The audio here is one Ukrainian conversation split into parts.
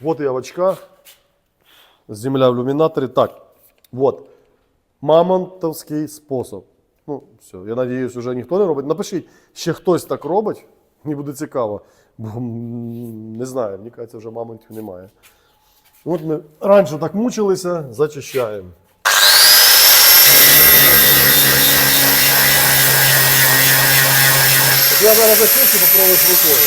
Вот я в очках. Земля в ілюмінаторі. Так, вот. Мамонтовський спосіб. Ну, все, я надіюсь, вже ніхто не робить. Напишіть, ще хтось так робить. Мені буде цікаво. Бо м, не знаю, мені кажеться, вже мамонтів немає. От ми раніше так мучилися, зачищаємо. От Я зараз зачищу, попробую з рукою.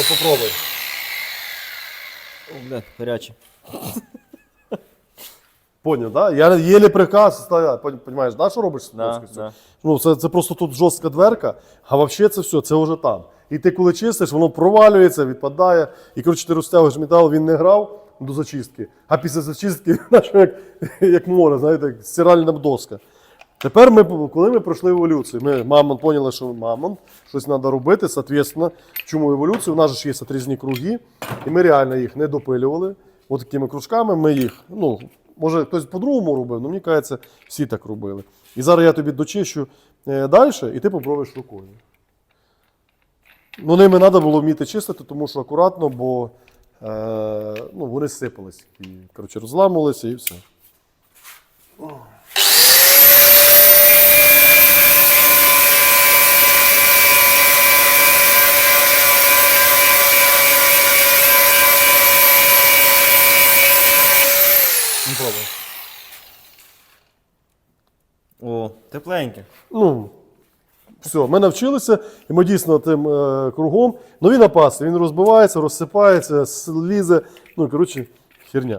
От попробуй. О, бля, гаряче. Поняв, да? Я єлі приказ ставляю. Понимаєш, да, що робиш з Да, да. Ну, це, це просто тут жорстка дверка, а взагалі це все, це вже там. І ти коли чистиш, воно провалюється, відпадає. І коротше, ти розтягуєш метал, він не грав до зачистки, а після зачистки, знаєш, як, як море, знаєте, як стиральна доска. Тепер ми, коли ми пройшли еволюцію, ми мамонт поняли, що мамонт, щось треба робити, соответственно, чому еволюцію? У нас ж є отрізні круги, і ми реально їх не допилювали. От такими кружками ми їх, ну, може хтось по-другому робив, але мені кажеться, всі так робили. І зараз я тобі дочищу е, далі, і ти попробуєш рукою. Ну, ними треба було вміти чистити, тому що акуратно, бо е, ну, вони сипались. І, коротше, розламувалися і все. Ну, пробуй. О, тепленьке. Ну, все, ми навчилися, і ми дійсно тим е, кругом. Ну він опасний, він розбивається, розсипається, слізе. Ну, коротше, херня.